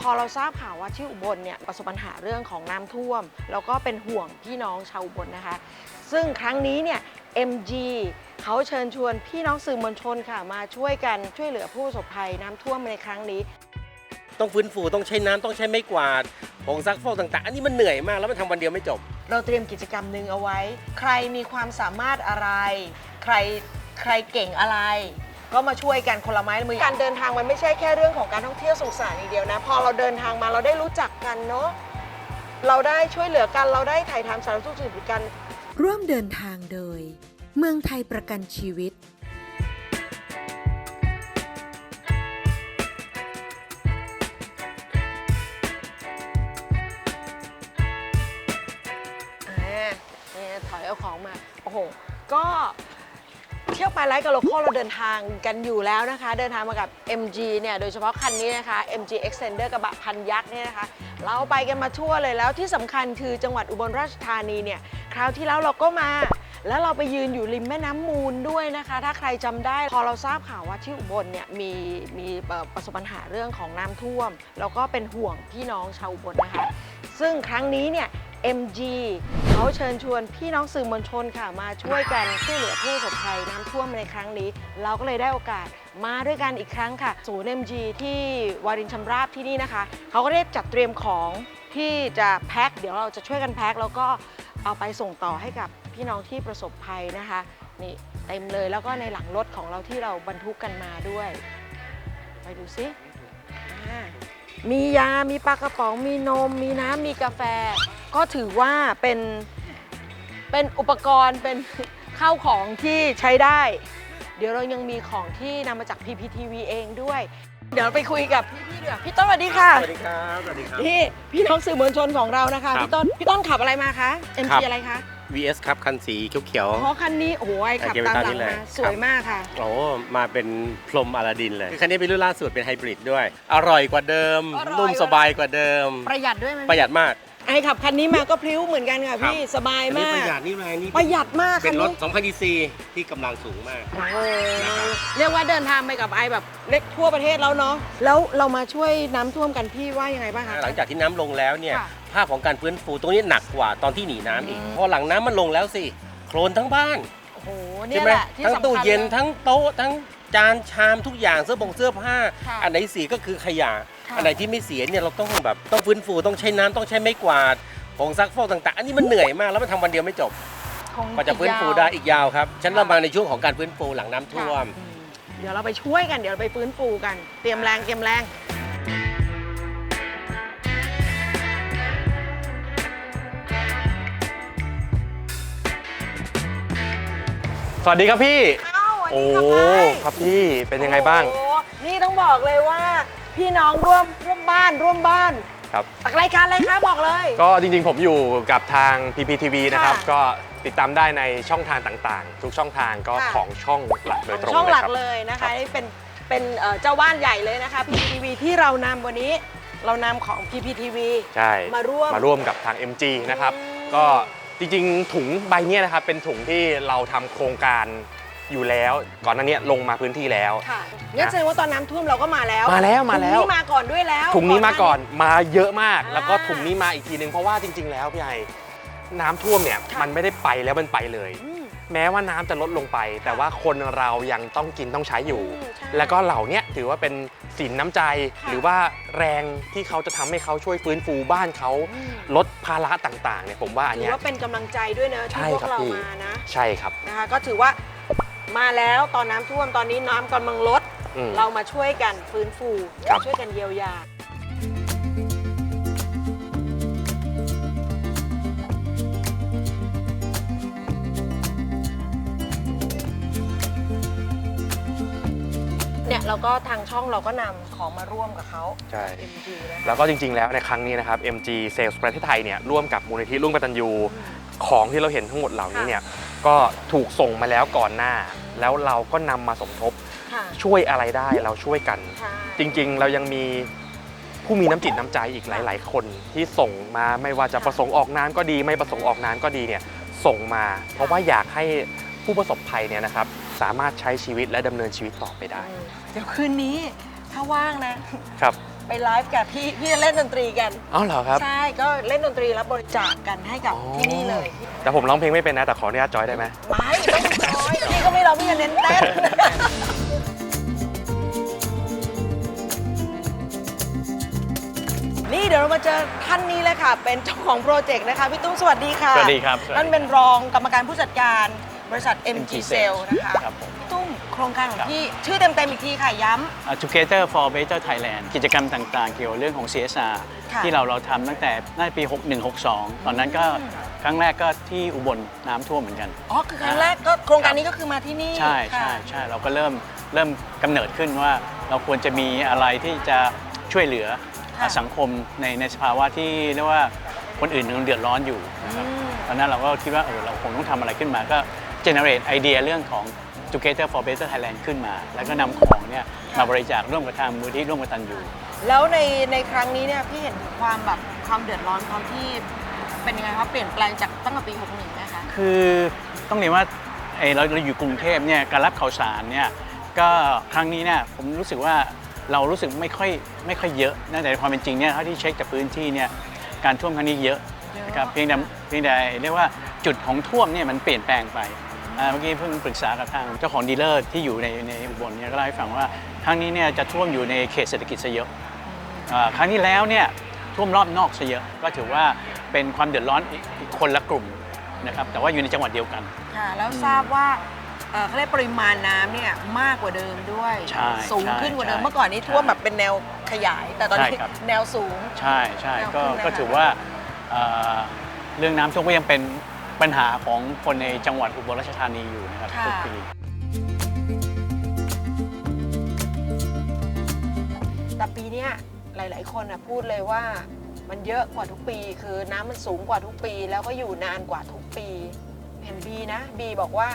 พอเราทราบข่าวว่าที่อุบลเนี่ยประสบปัญหาเรื่องของน้ำท่วม แล้วก็เป็นห่วงพี่น้องชาวอุบลนะคะ ซึ่งครั้งนี้เนี่ย MG เขาเชิญชวนพี่น้องสื่อมวลชนค่ะ มาช่วยกันช่วยเหลือผู้ประสบภัยน้ำท่วมในครั้งนี้ ต้องฟื้นฟูต้องใช้น้ำต้องใช้ไม้กวาดผงซักฟอกต่าง ๆ อันนี้มันเหนื่อยมากแล้วมันทำวันเดียวไม่จบ เราเตรียมกิจกรรมหนึ่งเอาไว้ ใครมีความสามารถอะไร ใครใครเก่งอะไร ก็มาช่วยกันคนละไม้ละมือ การเดินทางมันไม่ใช่แค่เรื่องของการท่องเที่ยวสุขสันต์อย่างเดียวนะ พอเราเดินทางมาเราได้รู้จักกันเนาะเราได้ช่วยเหลือกันเราได้ถ่ายทำสารทุกข์สุขดิบกัน ร่วมเดินทางโดย เมืองไทยประกันชีวิต อ่าเนี่ยถอยเอาของมา โอ้โห ก็เที่ยวไปไลฟ์กับโลคอลเราเดินทางกันอยู่แล้วนะคะ เดินทางมากับ MG เนี่ยโดยเฉพาะคันนี้นะคะ MG Extender กระบะพันยักษ์เนี่ยนะคะ เราไปกันมาทั่วเลยแล้วที่สำคัญคือจังหวัดอุบลราชธานีเนี่ยคราวที่แล้วเราก็มา แล้วเราไปยืนอยู่ริมแม่น้ำมูลด้วยนะคะ ถ้าใครจำได้พอเราทราบข่าวว่าที่อุบลเนี่ยมีมีเอ่อประสบปัญหาเรื่องของน้ำท่วม แล้วก็เป็นห่วงพี่น้องชาวอุบลนะคะ ซึ่งครั้งนี้เนี่ย MG เขาเชิญชวนพี่น้องสื่อมวลชนค่ะ มาช่วยกันช่วยเหลือผู้ประสบภัยน้ำท่วมในครั้งนี้ เราก็เลยได้โอกาสมาด้วยกันอีกครั้งค่ะ ศูนย์ MG ที่วารินชำราบที่นี่นะคะ เขาก็ได้จัดเตรียมของที่จะแพ็คเดี๋ยวเราจะช่วยกันแพ็คแล้วก็เอาไปส่งต่อให้กับพี่น้องที่ประสบภัยนะคะนี่เต็มเลยแล้วก็ในหลังรถของเราที่เราบรรทุกกันมาด้วย ไปดูซิมียา มีปลากระป๋อง มีนม มีน้ำ มีกาแฟ ก็ถือว่าเป็นเป็นอุปกรณ์เป็นข้าวของที่ใช้ได้ เดี๋ยวเรายังมีของที่นำมาจาก PPTV เองด้วย เดี๋ยวเราไปคุยกับพี่ๆดีกว่าพี่ต้นสวัสดีค่ะสวัสดีครับ สวัสดีครับ นี่พี่น้องสื่อมวลชนของเรานะคะครับพี่ต้นพี่ต้นขับอะไรมาคะครั MG บอะไรคะ VS ครับ คันสีเขียวเพราะคันนี้โอ้โหไอ้ขับเก็บไว้ตามหลัตามนี้งเลยมาครับสวยมากค่ะ ๆ โอ้ มาเป็นพรหมอลาดินเลย คันนี้เป็นรุ่นล่าสุดเป็นไฮบริดด้วย อร่อยกว่าเดิม อร่อย นุ่มสบายกว่าเดิม ประหยัดด้วยไหมประหยัดมาก ไอ้ขับคันนี้มาก็พลิ้วเหมือนกันค่ะพี่ครับสบายอันนี้มาประกหยัดนี่แรงนี่ประหยัดมากเป็คันนรถนี้2,000 cc ที่กำลังสูงมากโอ้โหนะครับเรียกว่าเดินทางไปกับไอแบบเล็กทั่วประเทศแล้วเนาะแล้วเรามาช่วยน้ำท่วมกันพี่ว่ายังไงบ้างคะ หลังจากที่น้ำลงแล้วเนี่ยค่ะ ภาพของการฟื้นฟูตรงนี้หนักกว่าตอนที่หนีน้ำอีกอืมพอหลังน้ำมันลงแล้วสิโคลนทั้งบ้านโอ้โหเนี่ใช่ยไหมแหละที่ทั้งสำตู้คัญเย็นลทั้งโต๊ะทั้งจานชามทุกอย่างเสื้อผงเสื้อผ้า ค่ะ อันไหนเสียก็คือขยะ ค่ะอันไหนที่ไม่เสียเนี่ยเราต้องแบบต้องฟื้นฟูต้องใช้น้ำต้องใช้ไม้กวาดผงซักฟอกต่าง ๆ อันนี้มันเหนื่อยมากแล้วมันทำวันเดียวไม่จบคงกว่าจะฟื้นฟูอีกยาวได้อีกยาวครับฉันค่ะเรามาในช่วงของการฟื้นฟูหลังน้ำท่วม อืมเดี๋ยวเราไปช่วยกัน เดี๋ยวเราไปฟื้นฟูกัน เตรียมแรงเตรียมแรง สวัสดีครับพี่ เอ้าวันโอ้นี้ขับไปครับพี่เป็นยังไงบ้าง โอ้นี่ต้องบอกเลยว่า พี่น้องร่วมร่วมบ้านร่วมบ้านครับจากรายการอะไรคะบอกเลย ก็จริงๆ ผมอยู่กับทาง PPTV นะครับ ค่ะก็ติดตามได้ในช่องทางต่างๆ ทุกช่องทางก็ค่ะ ของช่องหลักโดยตรงช่องเลยหลักครับเลยนะครัคะบ นี่เป็นเป็นเอ่อเจ้าบ้านใหญ่เลยนะคะ PPTV ที่เรานำวันนี้เรานำของ PPTV ใช่มาร่วม มาร่วมกับทาง MG นะครับ อืมก็จริงๆ ถุงใบเนี้ยนะครับ เป็นถุงที่เราทำโครงการ อยู่แล้ว ก่อนหน้าเนี้ยลงมาพื้นที่แล้ว ค่ะงั้นแสดงว่าตอนน้ำท่วมเราก็มาแล้วมาแล้วมาแล้ว ถุงนี้มาก่อนด้วยแล้วถุงนี้มาก่อนหมาเยอะมากอ่าแล้วก็ถุงนี้มาอีกทีนึงเพราะว่าจริง ๆ แล้วพี่ไอน้ำท่วมเนี่ยค่ะมันไม่ได้ไปแล้วมันไปเลย อืม แม้ว่าน้ำจะลดลงไป แต่ว่าคนเรายังต้องกินต้องใช้อยู่ อืมใช่แล้วก็เหล่าเนี้ยถือว่าเป็นสินน้ำใจ ค่ะหรือว่าแรงที่เขาจะทำให้เขาช่วยฟื้นฟูบ้านเขาอืม ลดภาระต่างๆเนี่ยผมว่าอันถือเนี้ย ว่าเป็นกำลังใจด้วยนะใช่ที่พวครักบเราพี่ มานะ ใช่ครับ นะคะก็ถือว่า มาแล้วตอนน้ำท่วมตอนนี้น้ำกำลังลด อืม เรามาช่วยกันฟื้นฟู ครับ ช่วยกันเยียวยา เนี่ยเราก็ทางช่องเราก็นำของมาร่วมกับเขา ใช่ MG นะคะ แล้วก็จริง ๆ แล้วในครั้งนี้นะครับ MG Sales ประเทศไทยเนี่ยร่วมกับมูลนิธิร่วมกตัญญูของที่เราเห็นทั้งหมดเหล่านี้เนี่ย ก็ถูกส่งมาแล้วก่อนหน้า แล้วเราก็นำมาสมทบค่ะช่วยอะไรได้เราช่วยกัน ใช่ จริงๆ เรายังมีผู้มีน้ำจิตน้ำใจอีกหลาย ๆ คนที่ส่งมาไม่ว่าจะประสงค์ออกน้ำก็ดี ไม่ประสงค์ออกน้ำก็ดีเนี่ยส่งมา เพราะว่าอยากให้ผู้ประสบภัยเนี่ยนะครับสามารถใช้ชีวิตและดำเนินชีวิตต่อไปได้อืมเดี๋ยวคืนนี้ถ้าว่างนะ ครับ ไปไลฟ์กับพี่พี่เล่นดนตรีกันอ๋อเหรอครับ ใช่ก็เล่นดนตรีแล้วบริจาคกันให้กับอ๋อที่นี่เลยแต่ผมร้องเพลงไม่เป็นนะ แต่ขออนุญาตจอยได้ไหมไม่ต้องจอยพี่ก็ไม่ร้องพี่จะเน้นเต้นนี่เดี๋ยวเรามาเจอท่านนี้เลยค่ะ เป็นเจ้าของโปรเจกต์นะคะพี่ตุ้มสวัสดีค่ะสวัสดีครับสวัสดีท่านเป็นรองกรรมการผู้จัดการบริษัท MG MG Sale Sale นะคะครับผมพี่ ตุ้มโครงการของครับพี่ชื่อเต็มๆอีกทีค่ะย้ำอ่า Together for Better Thailand กิจกรรมต่างๆ เกี่ยวกับเรื่องของ CSR ค่ะที่เราเราทำตั้งแต่น่าจะปี 6162 ตอนนั้นก็ครั้งแรกก็ที่อุบลน้ำท่วมเหมือนกัน อ๋อ คือครั้งแรกก็โครงการนี้ก็คือมาที่นี่ ใช่ค่ะใช่ใช่เราก็เริ่มเริ่มกำเนิดขึ้นว่าเราควรจะมีอะไรที่จะช่วยเหลือค่ะสังคมในในสภาวะที่เรียกว่าคนอื่นยังเดือดร้อนอยู่นะครับอืมตอนนั้นเราก็คิดว่าเออเราคงต้องทำอะไรขึ้นมาก็ generate ไอเดียเรื่องของ Together for Better Thailand ขึ้นมา แล้วก็นำของเนี่ยมาบริจาคร่วมกับทางมูลที่ร่วมกับตันยูแล้วในในครั้งนี้เนี่ยพี่เห็นถึงความแบบความเดือดร้อนเขาที่เป็นยังไงครับเปลี่ยนแปลงจากตั้งแต่ปี 61ไหมคะคือต้องเรียนว่าเอ่อเราเราอยู่กรุงเทพเนี่ยการรับข่าวสารเนี่ยก็ครั้งนี้เนี่ยผมรู้สึกว่าเรารู้สึกไม่ค่อยไม่ค่อยเยอะนะแต่ความเป็นจริงเนี่ยเท่าที่เช็คจากพื้นที่เนี่ยการท่วมครั้งนี้เยอะนะครับเพียงแต่เพียงแต่เรียกว่าจุดของท่วมเนี่ยมันเปลี่ยนแปลงไป อ่าเมื่อกี้เพิ่งปรึกษากับทางเจ้าของดีลเลอร์ที่อยู่ในในอุบลเนี่ยก็เล่าให้ฟังว่าครั้งนี้เนี่ยจะท่วมอยู่ในเขตเศรษฐกิจซะเยอะอ่าครั้งที่แล้วเนี่ยท่วมรอบนอกซะเยอะก็ถือว่าเป็นความเดือดร้อนอีกอีกคนละกลุ่มนะครับแต่ว่าอยู่ในจังหวัดเดียวกัน ค่ะแล้วทราบว่าเอ่อเขาเรียกปริมาณน้ำเนี่ยมากกว่าเดิมด้วย ใช่สูงขึ้นกว่าเดิมใช่เมื่อก่อนนี้ใช่ท่วมแบบเป็นแนวขยาย แต่ตอนนี้ใช่ครับ แนวสูง ใช่ใช่แนวก็ขึ้นนะคะก็ถือว่าเอ่อเรื่องน้ำท่วมก็ยังเป็น ปัญหาของคนในจังหวัดอุบลราชธานีอยู่นะครับค่ะ ทุกปี แต่ปีเนี้ยหลาย ๆ คนน่ะพูดเลยว่ามันเยอะกว่าทุกปี คือน้ำมันสูงกว่าทุกปี แล้วก็อยู่นานกว่าทุกปี เห็นบีนะบีบอกว่า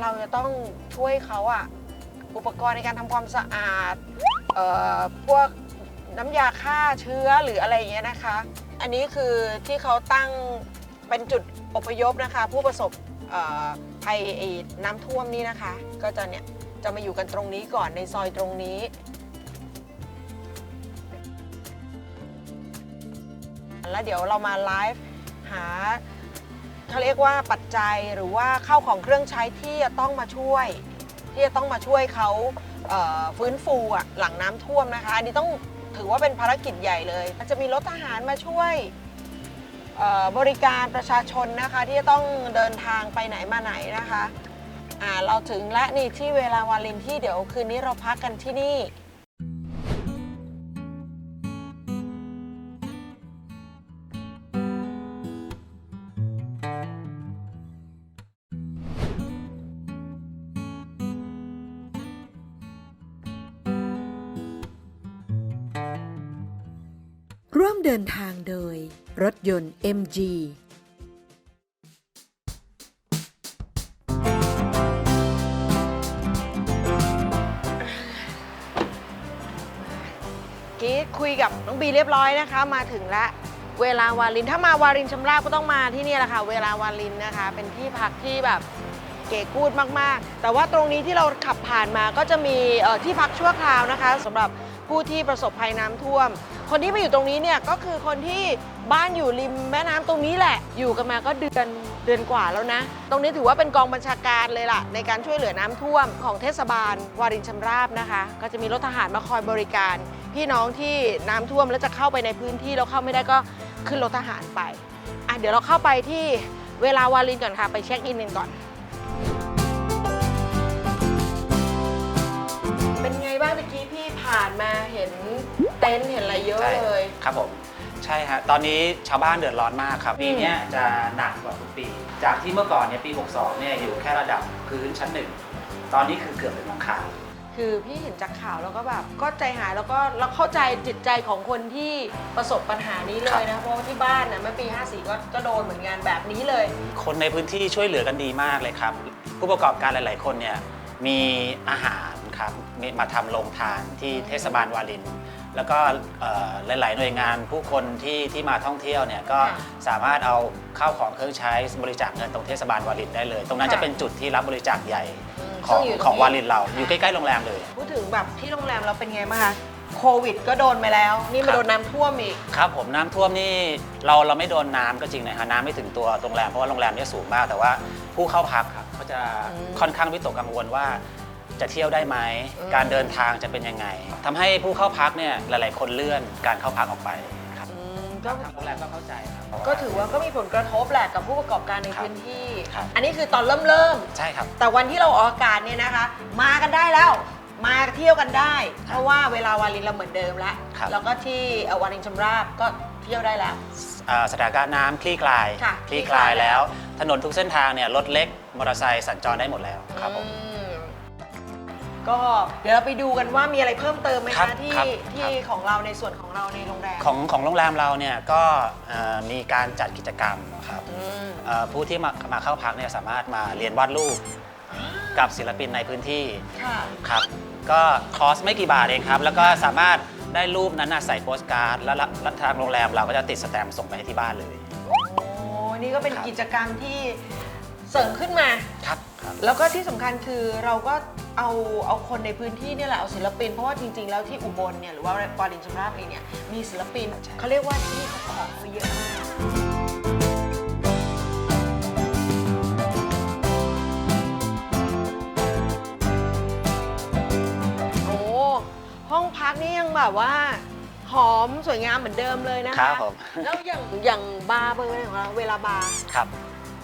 เราจะต้องช่วยเขาอะอุปกรณ์ในการทำความสะอาดเอ่อพวกน้ำยาฆ่าเชื้อหรืออะไรอย่างเงี้ยนะคะ อันนี้คือที่เขาตั้ง เป็นจุดอพยพนะคะ ผู้ประสบภัยน้ำท่วมนี่นะคะ ก็จะเนี่ยจะมาอยู่กันตรงนี้ก่อนในซอยตรงนี้แล้วเดี๋ยวเรามาไลฟ์หาเขาเรียกว่าปัจจัยหรือว่าเข้าของเครื่องใช้ที่จะต้องมาช่วย ที่จะต้องมาช่วยเขาเฟื้นฟูอะหลังน้ำท่วมนะคะอันนี้ต้องถือว่าเป็นภารกิจใหญ่เลยจะมีรถทหารมาช่วย บริการประชาชนนะคะที่จะต้องเดินทางไปไหนมาไหนนะคะอ่าเราถึงและนี่ที่เวลาวาลินที่เดี๋ยวคืนนี้เราพักกันที่นี่ร่วมเดินทางโดย รถยนต์ MG กี้คุยกับน้องบีเรียบร้อยนะคะ มาถึงละเวลาวาลินถ้ามาวารินชำราบก็ต้องมาที่นี่แหละค่ะ เวลาวาลินนะคะ เป็นที่พักที่แบบเก๋กูดมากๆ แต่ว่าตรงนี้ที่เราขับผ่านมาก็จะมีที่พักชั่วคราวนะคะสำหรับผู้ที่ประสบภัยน้ำท่วม คนที่มาอยู่ตรงนี้เนี่ยก็คือคนที่ บ้านอยู่ริมแม่น้ำตรงนี้แหละ อยู่กันมาก็เดือนเดือนกว่าแล้วนะ ตรงนี้ถือว่าเป็นกองบัญชาการเลยล่ะ ในการช่วยเหลือน้ำท่วมของเทศบาล วารินชำราบนะคะ ก็จะมีรถทหารมาคอยบริการ พี่น้องที่น้ำท่วมแล้วจะเข้าไปในพื้นที่แล้วเข้าไม่ได้ก็ขึ้นรถทหารไปอะเดี๋ยวเราเข้าไปที่เวลาวารินก่อนค่ะ ไปเช็คอินกันก่อน เป็นไงบ้างตะกี้พี่ผ่านมาเห็นเต็นท์เห็นอะไร ครับผมใช่ฮะตอนนี้ชาวบ้านเดือดร้อนมากครับปีเนี้ยจะหนักกว่าทุกปี จากที่เมื่อก่อนเนี่ยปี 62 เนี่ยอยู่แค่ระดับพื้นชั้นหนึ่งตอนนี้คือเกือบเป็นหลังคา คือพี่เห็นจากข่าวแล้วก็แบบก็ใจหายแล้วก็เราเข้าใจจิตใจของคนที่ประสบปัญหานี้เลยนะเพราะว่าที่บ้านนะเมื่อปี 54 ก็ก็โดนเหมือนกันแบบนี้เลย คนในพื้นที่ช่วยเหลือกันดีมากเลยครับ ผู้ประกอบการหลาย ๆ คนเนี่ยมีอาหารครับมีมาทำโรงทานที่เทศบาลวาริน แล้วก็เอ่อหลาย ๆ หน่วยงานผู้คนที่ที่มาท่องเที่ยวเนี่ยก็ค่ะสามารถเอาข้าวของเครื่องใช้บริจาคเงินตรงเทศบาลวารินได้เลย ตรงนั้นค่ะ จะเป็นจุดที่รับบริจาคใหญ่มของซึ่ยู่ตของนี้วารินเราอยู่ใกล้ ๆ โรงแรมเลย พูดถึงแบบที่โรงแรมเราเป็นไงบ้างคะโควิดก็โดนไปแล้ว นี่ครัมาบโดนน้ำท่วมอีก ครับผมน้ำท่วมนี่เราเราไม่โดนน้ำก็จริงนะฮะน้ำไม่ถึงตัวโรงแรมเพราะว่าโรงแรมเนี่ยสูงมาก แต่ว่าผู้เข้าพักครับเขาจะอืม ค่อนข้างวิตกกังวลว่า จะเที่ยวได้ไหมอืมการเดินทางจะเป็นยังไงทำให้ผู้เข้าพักเนี่ยหลาย ๆ คนเลื่อนการเข้าพักออกไปครับอืมก็ทางโรงแรมก็เข้าใจครับก็ถือว่าก็มีผลกระทบแหละกับผู้ประกอบการในครับพื้นที่ครับอันนี้คือตอนเริ่มเริ่ม ใช่ครับๆแต่วันที่เราออกอากาศเนี่ยนะคะ มากันได้แล้ว มาเที่ยวกันได้ครับเพราะว่าเวลาวาลินเราเหมือนเดิมแล้วครับ แล้วก็ที่เอ่อวาลินชำราบก็เที่ยวได้แล้ว อ่าสถานการณ์น้ำคลี่คลายค่ะคลี่คลายแล้ว ถนนทุกเส้นทางเนี่ยรถเล็กมอเตอร์ไซค์สัญจรได้หมดแล้วครับผม อืม ก็เดี๋ยวเราไปดูกันว่ามีอะไรเพิ่มเติมไหมครัคะบที่ครับที่ครับ ของเราในส่วนของเราในโรงแรมของของโรงแรมเราเนี่ยก็เอ่อมีการจัดกิจกรรมครับอืมเอ่อผู้ที่มามาเข้าพักเนี่ยสามารถมาเรียนวาดรูปกับศิลปินในพื้นที่ค่ะ ครับก็คอสไม่กี่บาทเองครับ แล้วก็สามารถได้รูปนั้นน่ะใส่โปสการ์ดแล้วแล้วทางโรงแรมเราก็จะติดสแตมป์ส่งไปให้ที่บ้านเลย โอ้นี่ก็เป็นครับกิจกรรมที่ เสริมขึ้นมาครับครับ แล้วก็ที่สำคัญคือเราก็เอาเอาคนในพื้นที่เนี่ยแหละเอาศิลปิน เพราะว่าจริง ๆ แล้วที่อุบลเนี่ยหรือว่าวารินชำราบเองเนี่ยมีศิลปินเขาเรียกว่าที่นี่เขาของเขาเยอะมากโอ้ห้องพักนี่ยังแบบว่า หอมสวยงามเหมือนเดิมเลยนะครัคะบผม แล้วอย่างอย่างบาร์เบอร์ของเราเวลาบาร์ ครับ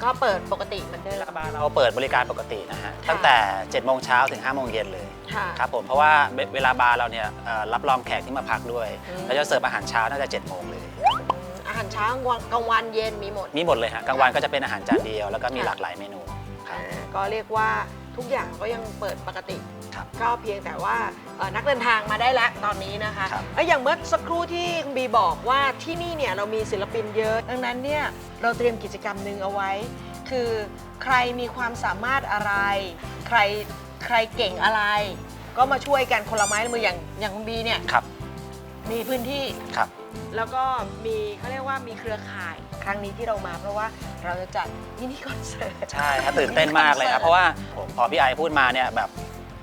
ก็เปิดปกติเหมือนเดิม บาร์เราเปิดบริการปกตินะฮะ ตั้งแต่7โมงเช้าถึง5โมงเย็นเลยค่ะ ครับผม เพราะว่าเวเวลาบาร์เราเนี่ยเอ่อรับรองแขกที่มาพักด้วย อืม เราจะเสิร์ฟอาหารเช้าน่าจะ7โมงเลย อาหารเช้ากลางวันกลางวันเย็นมีหมด มีหมดเลยฮะ กลางวันก็จะเป็นอาหารจานเดียว แล้วก็มีค่ะ หลากหลายเมนูครับ อ่าก็เรียกว่า ทุกอย่างก็ยังเปิดปกติ ครับ ก็เพียงแต่ว่าเอ่อนักเดินทางมาได้แล้วตอนนี้นะคะครับ แล้วอย่างเมื่อสักครู่ที่คุณบีบอกว่าที่นี่เนี่ยเรามีศิลปินเยอะ ดังนั้นเนี่ยเราเตรียมกิจกรรมหนึ่งเอาไว้ คือใครมีความสามารถอะไร ใครใครเก่งอะไร ก็มาช่วยกันคนละไม้ละมืออย่างอย่างคุณบีเนี่ยครับมีพื้นที่ ครับ แล้วก็มีเขาเรียกว่ามีเครือข่ายค รั้งนี้ที่เรามา เพราะว่าเราจะจัดมินิคอนเสิร์ต ใช่ครับตื่นเต้นมากเลยครับเพราะว่าผมพอพี่ไอพูดมาเนี่ยแบบ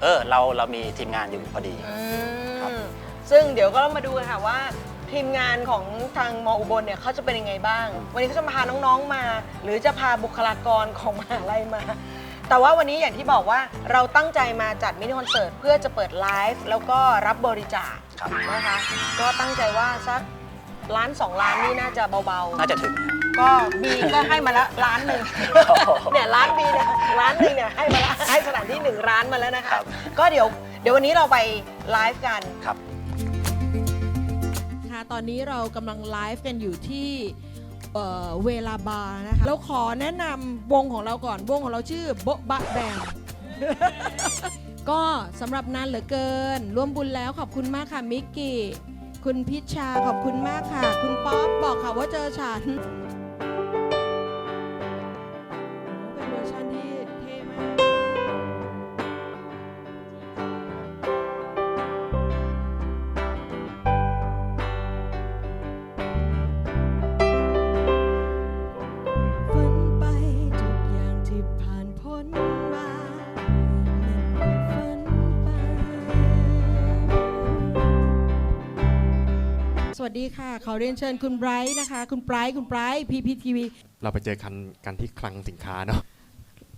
เออเราเรามีทีมงานอยู่พอดี อืครับมซึ่งเดี๋ยวก็ต้องมาดูกันค่ะว่า ทีมงานของทางมออุบลเนี่ยเขาจะเป็นยังไงบ้าง วันนี้เขาจะพาน้องๆมา หรือจะพาบุคลากรของมหาลัยมา แต่ว่าวันนี้อย่างที่บอกว่าเราตั้งใจมาจัดมินิคอนเสิร์ตเพื่อจะเปิดไลฟ์แล้วก็รับบริจาคครับนะคะก็ตั้งใจว่าสักล้านสองล้านนี่น่าจะเบาๆ น่าจะถึง ก็บีก็ให้มาละล้านหนึ่งโอ้โหเนี่ยล้านบีเนี่ยล้านหนึ่งเนี่ยให้มาละให้สถานที่หนึ่งร้านมาแล้วนะคคะรับก็เดี๋ยวเดี๋ยววันนี้เราไปไลฟ์กันครับ ค่ะตอนนี้เรากำลังไลฟ์กันอยู่ที่เอ่อเวลาบาร์นะคะ เราขอแนะนำวงของเราก่อน วงของเราชื่อโบบะแบง ก็สำหรับนานเหลือเกิน ร่วมบุญแล้วขอบคุณมากค่ะ มิกกี้ คุณพิชชาขอบคุณมากค่ะ คุณป๊อปบอกค่ะว่าเจอฉัน ดีค่ะ ขอเรียนเชิญคุณไบรท์นะคะ คุณไบรท์คุณไบรท์พีพีทีวีเราไปเจอกันกันที่คลังสินค้าเนาะ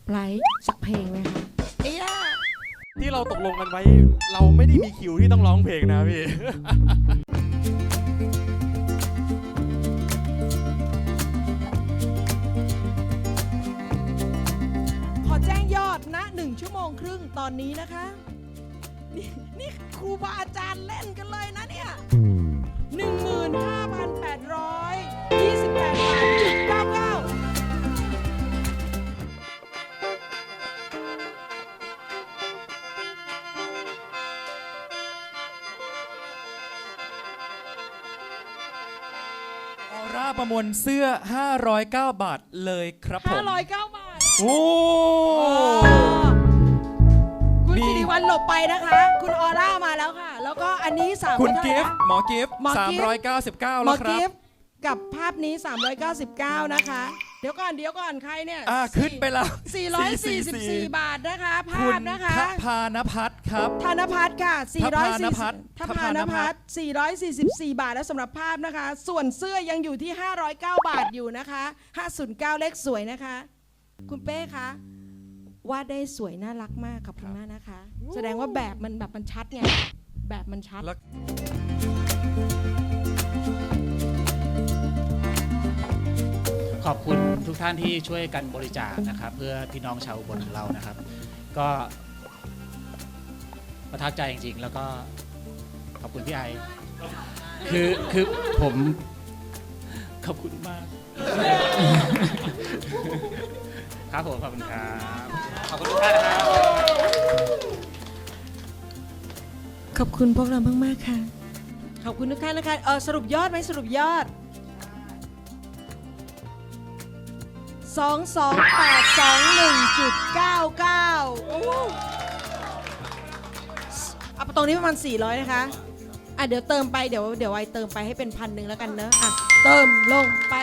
ไบรท์สักเพลงไหมคะเอ้ยะที่เราตกลงกันไว้ เราไม่ได้มีคิวที่ต้องร้องเพลงนะพี่ขอแจ้งยอดนะหนึ่งชั่วโมงครึ่งตอนนี้นะคะ นี่นี่ครูบาอาจารย์เล่นกันเลยนะเนี่ย 15,828บาทจุดเก้าเก้าออร่าประมวลเสื้อ 509 บาทเลยครับผม509 บาทโอ้ คุณนี่สิริวัลหลบไปนะคะ คุณออร่ามาแล้วค่ะแล้วก็ อันนี้สามคุณเท่าไหกิร่ฟนะต์หมอกิฟต์หมอกิฟต์399หมแล้อวครักิบฟต์กับภาพนี้ 399 นะคะ เดี๋ยวก่อนเดี๋ยวก่อนใครเนี่ยอ่าขึ้นไปแล้ว444 บาทนะคะ ภาคุพณนะคะทพานพัฒน์ครับ ธนพัฒน์ค่ะทพานพัฒน์440ทพานพัฒน์444 บาท แล้วสำหรับภาพนะคะ ส่วนเสื้อยังอยู่ที่ 509 บาทอยู่นะคะ 509 เลขสวยนะคะ คุณเป้คะวาดได้สวยน่ารักมากขอบคุณมากนะคะ แสดงว่าแบบมันแบบมันชัดไง แบบมันชัด แล้วขอบคุณทุกท่านที่ช่วยกันบริจาคนะครับ เพื่อพี่น้องชาวอุบนเรานะครับ ก็ประทับใจจริงๆ แล้วก็ขอบคุณพี่ไอคือคือผมขอบคุณมาก ครับผมขอบคุณครับ ขอบคุณทุกท่านนะครับ ขอบคุณพวกเรามาก ๆ ค่ะ ขอบคุณทุกท่านนะคะเออสรุปยอดไหมสรุปยอด 2 2 8 2 1จุด99โอ้โหเอาตรงนี้ประมาณ 400 นะคะ อะ เดี๋ยวเติมไป เดี๋ยวเดี๋ยวไอเติมไปให้เป็นพันหนึ่งแล้วกันเนอะอะ เติมลงไป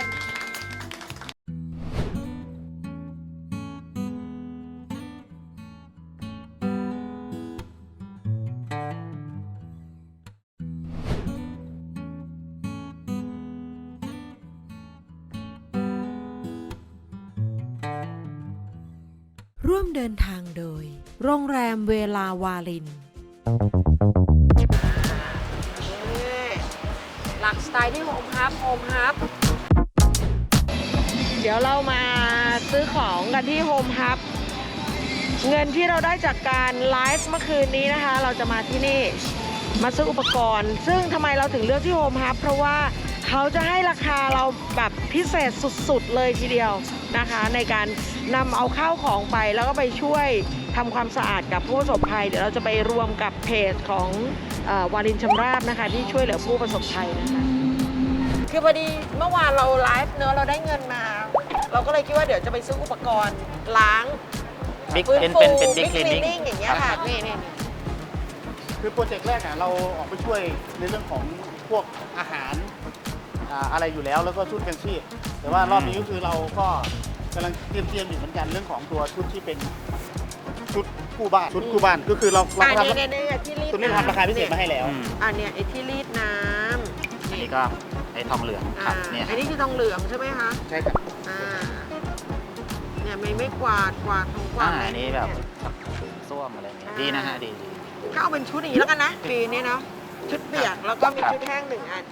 ร่วมเดินทางโดย โรงแรมเวลาวาลิน หลักสไตล์ที่โฮมฮับโฮมฮับ เดี๋ยวเรามาซื้อของกันที่โฮมฮับ เงินที่เราได้จากการไลฟ์เมื่อคืนนี้นะคะ เราจะมาที่นี่ มาซื้ออุปกรณ์ ซึ่งทำไมเราถึงเลือกที่โฮมฮับเพราะว่าเขาจะให้ราคาเราแบบพิเศษสุดๆเลยทีเดียวนะคะในการ นำเอาข้าวของไปแล้วก็ไปช่วยทำความสะอาดกับผู้ประสบภัย เดี๋ยวเราจะไปรวมกับเพจของเออวารินชำราบนะคะ ที่ช่วยเหลือผู้ประสบภัยนะคะคือพอดีเมื่อวานเราไลฟ์เนอะเราได้เงินมา เราก็เลยคิดว่าเดี๋ยวจะไปซื้ออุปกรณ์ล้าง Big ฟื้นเป็นฟูเป็นเป็นบิ๊ big กคลีน cleaning นิ่งอย่างเงี้ยค่ะนี่นี่นี่คือโปรเจกต์แรกอะเราออกไปช่วยในเรื่องของพวกอาหารอ่าอะไรอยู่แล้วแล้วก็ชุดกันชีพแต่ว่ารอบนี้ก็คือเราก็ กำลังเตรียมเตรียมอยู่เหมือนกันเรื่องของตัวชุดที่เป็นชุดคู่บ้านชุดคู่บ้านก็คือเราเราอ่าก็เนี่ยทำเนี่ยเนี่ยที่รีดตัวนี้ทำราคาพิเศษมาให้แล้ว อืมอ่าเนี่ยไอ้ที่รีดน้อันนี้ก็ไอ้ทองเหลืองำครับอ่าเนี่ยอันนี้คือทองเหลืองใช่ไหมคะใช่ครับอ่าเนี่ยไม่ไม่กวาดกวาดของกวาอ่าดอะไรอันนี้แบบส้วมอะไรเงี้ยดีนะฮะดีดี ก็เอาเป็นชุดอย่างนี้แล้วกันนะปีนี้เนาะชุดเปียกแล้วก็มีครับชุดแห้งหนึ่งอัน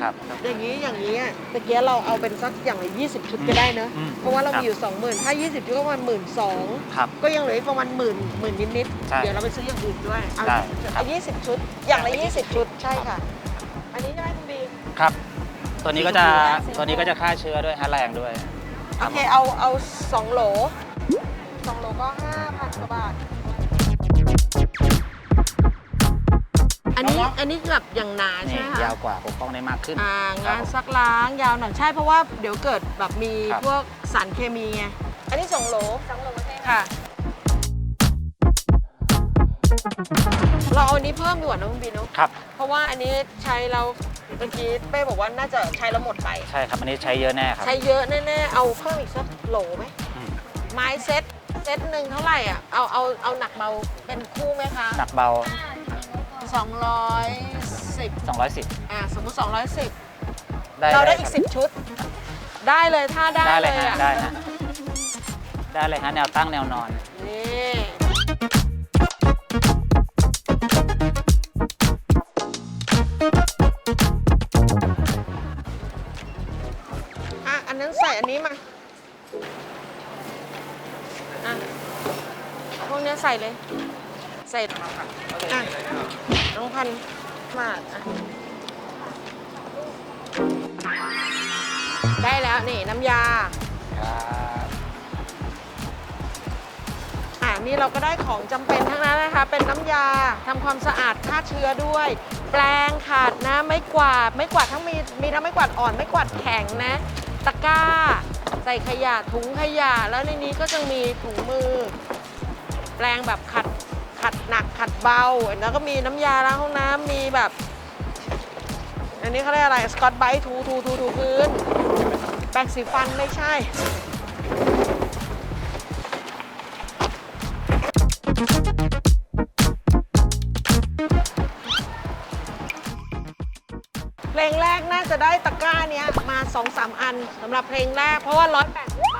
ครับครับ อย่างนี้อย่างนี้อะตะเกียเราเอาเป็นสักอย่างละ20ชุดก็ได้เนอะอืมเพราะว่าเราครับมีอยู่20,000ถ้า20ชุดก็ประมาณหมื่นสองครับก็ยังเหลืออีกประมาณหมื่นหมื่นนิดใช่ๆเดี๋ยวเราไปซื้ออย่างอื่นด้วยเอาได้เอา20ชุด อย่างละ20ชุดใช่ค่ะ อันนี้ใช่ไหมคุณบีม ครับ ตัวนี้ก็จะสีชมพู ตัวนี้ก็จะฆ่าเชื้อด้วยฮะแรงด้วยโอเคเอาเอาสองโหลสองโหลก็5,000กว่าบาท อันนี้อันนี้แบบอย่างหนาใช่นี่ไหมคะยาวกว่าปกป้องได้มากขึ้นอ่างานครับซักล้างยาวหน่อยใช่เพราะว่าเดี๋ยวเกิดแบบมีครับ พวกสารเคมีไงอันนี้สองโหลสองโหลใช่ค่ะ เราเอาอันนี้เพิ่มดีกว่านะคุณบีเนอะครับ เพราะว่าอันนี้ใช้เราเมื่อกี้เป้บอกว่าน่าจะใช้แล้วหมดไป ใช่ครับ อันนี้ใช้เยอะแน่ครับ ใช้เยอะแน่ๆ เอาเพิ่มอีกสักโหลไหมอืม ไม้เซ็ตเซ็ตหนึ่งเท่าไหร่อะ เอาเอาเอาหนักเบาเป็นคู่ไหมคะ หนักเบา 210 210 อ่าสมมติ 210 ได้เราได้ลยอีกคบ10 ชุด ได้เลยถ้าได้ได้เลเลยยฮะอะได้ฮะ ได้เลยฮะ แนวตั้งแนวนอน นี่อะ อันนั้นใส่อันนี้มา อะ พวกเนี้ยใส่เลย ใส่อะน้องพันธุ์มาอะได้แล้วนี่น้ำยา อ่านี่เราก็ได้ของจำเป็นทั้งนั้นนะคะ เป็นน้ำยาทำความสะอาดฆ่าเชื้อด้วย แปรงขัดนะไม่กวาดไม่กวาดทั้งมีมีทั้งไม่กวาดอ่อนไม่กวาดแข็งนะ ตะกร้า ใส่ขยะถุงขยะ แล้วในนี้ก็จะมีถุงมือ แปรงแบบขัดขัด หนักขัดเบา แล้วก็มีน้ำยาล้างห้องน้ำมีแบบ อันนี้เขาเรียกอะไรสกอตไบท์ทูทูทูทูพื้นแปรงสีฟันไม่ใช่เพลงแรกน่าจะได้ตะกร้าเนี้ยมา 2-3 อันสำหรับเพลงแรกเพราะว่า108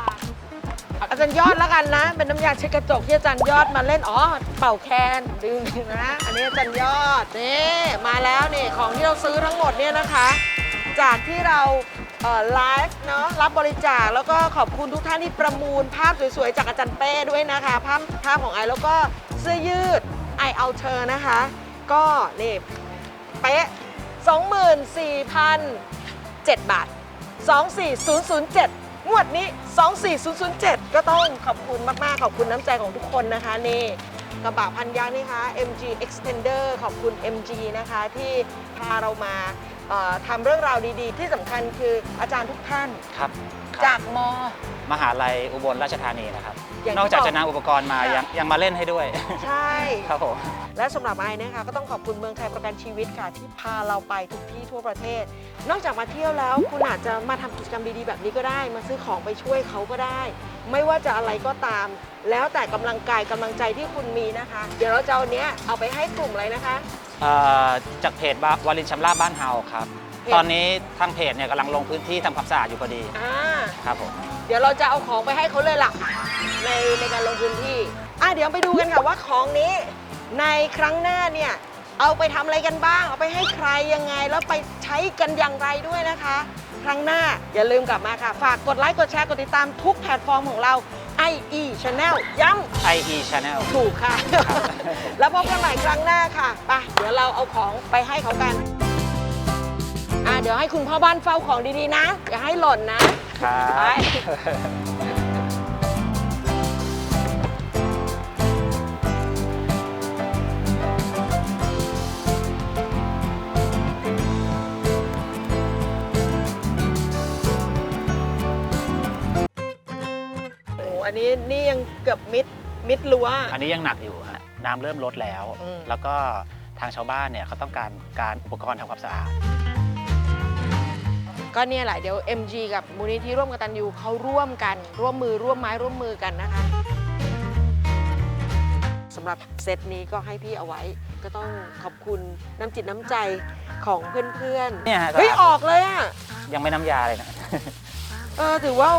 จารย์ยอดแล้วกันนะ เป็นน้ำยาเช็ดกระจกที่อาจารย์ยอดมาเล่นอ๋อเป่าแคนดึงนะ อันนี้อาจารย์ยอดนี่มาแล้วนี่ของที่เราซื้อทั้งหมดเนี่ยนะคะ จากที่เราไลฟ์เนาะรับบริจาคแล้วก็ขอบคุณทุกท่านที่ประมูลภาพสวยๆ จากอาจารย์เป้ด้วยนะคะภาพภาพของไอแล้วก็เสื้อยืดไอเอาเธอนะคะ ก็นี่เป๊ะ24,007บาท 24007งวดนี้ 24007 ก็ต้องขอบคุณมาก ๆ ขอบคุณน้ำใจของทุกคนนะคะนี่กระบะพันยักษ์นี่คะ MG Extender ขอบคุณ MG นะคะ ที่พาเรามาเอ่อทำเรื่องราวดีๆ ที่สำคัญคืออาจารย์ทุกท่านครับ จากม มหาลัยอุบลราชธานีนะครับ อย่างที่นอกจากบอกจะนำอุปกรณ์มาค่ะ ยังยังมาเล่นให้ด้วย ใช่ ครับผม และสำหรับไอ้นะคะ ก็ต้องขอบคุณเมืองไทยประกันชีวิตค่ะ ที่พาเราไปทุกที่ทั่วประเทศ นอกจากมาเที่ยวแล้ว คุณอาจจะมาทำกิจกรรมดีๆแบบนี้ก็ได้ มาซื้อของไปช่วยเขาก็ได้ ไม่ว่าจะอะไรก็ตาม แล้วแต่กำลังกายกำลังใจที่คุณมีนะคะ เดี๋ยวเราจะเอาเนี้ยเอาไปให้กลุ่มอะไรนะคะ เอ่อจากเพจบาวารินชำราบบ้านเฮาครับ เพจ ตอนนี้ทางเพจเนี่ยกำลังลงพื้นที่ทำความสะอาดอยู่พอดีอ่า ครับผม เดี๋ยวเราจะเอาของไปให้เขาเลยล่ะ ในในการลงพื้นที่อะเดี๋ยวไปดูกันค่ะว่าของนี้ในครั้งหน้าเนี่ยเอาไปทำอะไรกันบ้าง เอาไปให้ใครยังไง แล้วไปใช้กันอย่างไรด้วยนะคะ ครั้งหน้าอย่าลืมกลับมาค่ะ ฝากกดไลค์กดแชร์กดติดตามทุกแพลตฟอร์มของเรา IE Channel ย้ำ IE Channel ถูกค่ะ แล้วพบกันใหม่ครั้งหน้าค่ะไปเดี๋ยวเราเอาของไปให้เขากัน อะเดี๋ยวให้คุณพ่อบ้านเฝ้าของดีๆนะ อย่าให้หล่นนะครับ ไป นนี้นี่ยังเกือบมิดมิดรั้ว อันนี้ยังหนักอยู่ฮะน้ำเริ่มลดแล้ว อืม แล้วก็ทางชาวบ้านเนี่ยเขาต้องการการอุปกรณ์ทำความสะอาด ก็เนี่ยแหละเดี๋ยว MG กับมูลนิธิร่วมกตันยูเขาร่วมกัน ร่วมมือร่วมไม้ร่วมมือกันนะคะสำหรับเซตนี้ก็ให้พี่เอาไว้ ก็ต้องขอบคุณน้ำจิตน้ำใจของเพื่อนเนี่ยฮะๆ เฮ้ย ออกเลยอะ ยังไม่น้ำยาเลยนะ เออ ถือว่า